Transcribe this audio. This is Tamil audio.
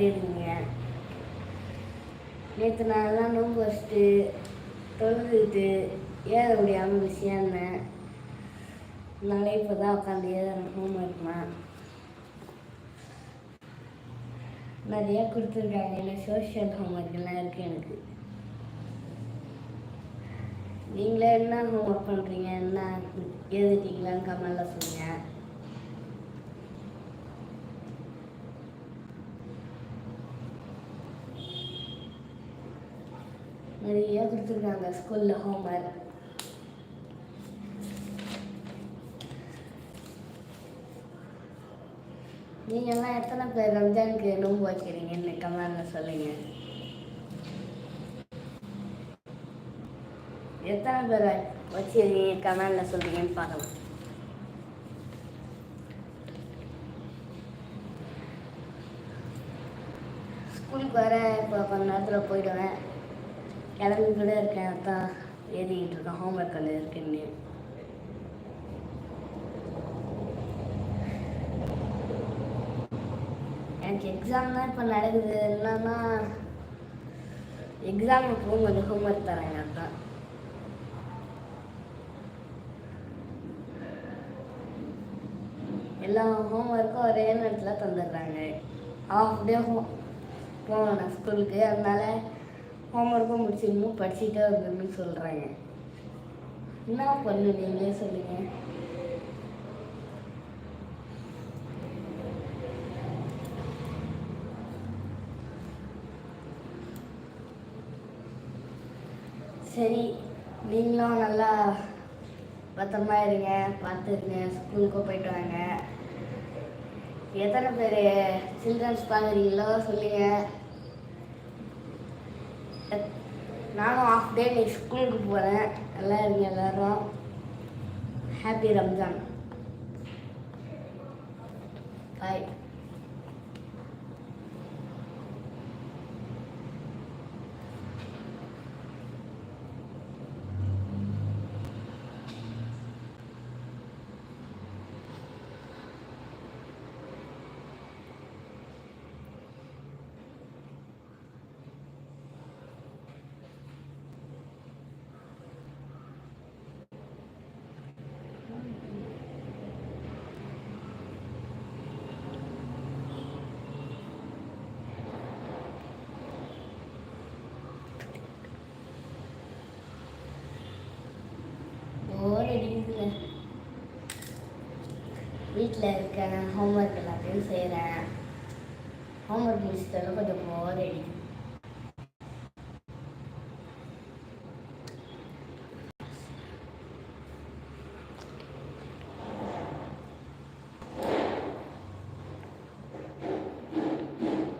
எப்படி இருக்கீங்க நேற்று நாளெல்லாம் நோம்பு வச்சுட்டு தொழுதுட்டு ஏற முடியாமல் விஷயம் இருந்தேன். நாளே இப்போ தான் உட்காந்து ஏறேன் ஹோம் ஒர்க்லாம் நிறைய கொடுத்துருக்காங்க. இல்லை சோஷியல் ஹோம்ஒர்க்லாம் இருக்குது எனக்கு. நீங்களே என்ன ஹோம்ஒர்க் பண்ணுறீங்க என்ன? எழுதிட்டீங்களான்னு கமெண்டில் சொல்லுங்கள் நிறைய கொடுத்துருக்காங்க. ஸ்கூலில் ஹோம்ஒர்க் நீங்கள்லாம் எத்தனை பேர் ரம்ஜானுக்கு நோன்பு வைக்கிறீங்கன்னு கமெண்டில் சொல்லுங்கள் எத்தனை பேர் வச்சிருக்கீங்க கமெண்டில் சொல்கிறீங்கன்னு பார்க்கலாம். ஸ்கூலுக்கு வர இப்போ கொஞ்ச நேரத்தில் போயிடுவேன். கிளம்பி கூட இருக்கேன் அதான் எழுதிக்கிட்டு இருக்கேன் ஹோம்ஒர்க் அதில் இருக்குன்னு எனக்கு எக்ஸாம் தான் இப்போ நடக்குது. என்னன்னா எக்ஸாம் அப்பவும் கொஞ்சம் ஹோம்ஒர்க் தராங்க அதான் எல்லா ஹோம்ஒர்க்கும் ஒரே நேரத்தில் தந்துடுறாங்க. ஆஃப் டே ஹோம் போகணும் நான் ஸ்கூலுக்கு அதனால ஹோம்ஒர்க்கும் முடிச்சிடணும் படிச்சுட்டே இருக்கணும்னு சொல்கிறாங்க என்ன பண்ணு நீங்களே சொல்லுங்கள் சரி நீங்களும் நல்லா பத்திரமா இருங்க பார்த்துருங்க ஸ்கூலுக்கும் போயிட்டு வாங்க. எத்தனை பேர் சில்ட்ரன்ஸ் பார்க்குறீங்களோ சொல்லுங்க. நானும் ஆஃப் டே நீ ஸ்கூலுக்கு போகிறேன் நல்லா இருங்க எல்லாரும்? ஹாப்பி ரம்ஜான் பாய் போர் அடிக்குதுங்க வீட்டில் இருக்கேன் ஹோம்ஒர்க் எல்லாத்தையும் செய்கிறேன் ஹோம்ஒர்க் முடிச்சிட்டாலும் கொஞ்சம் போர் அடிக்குது.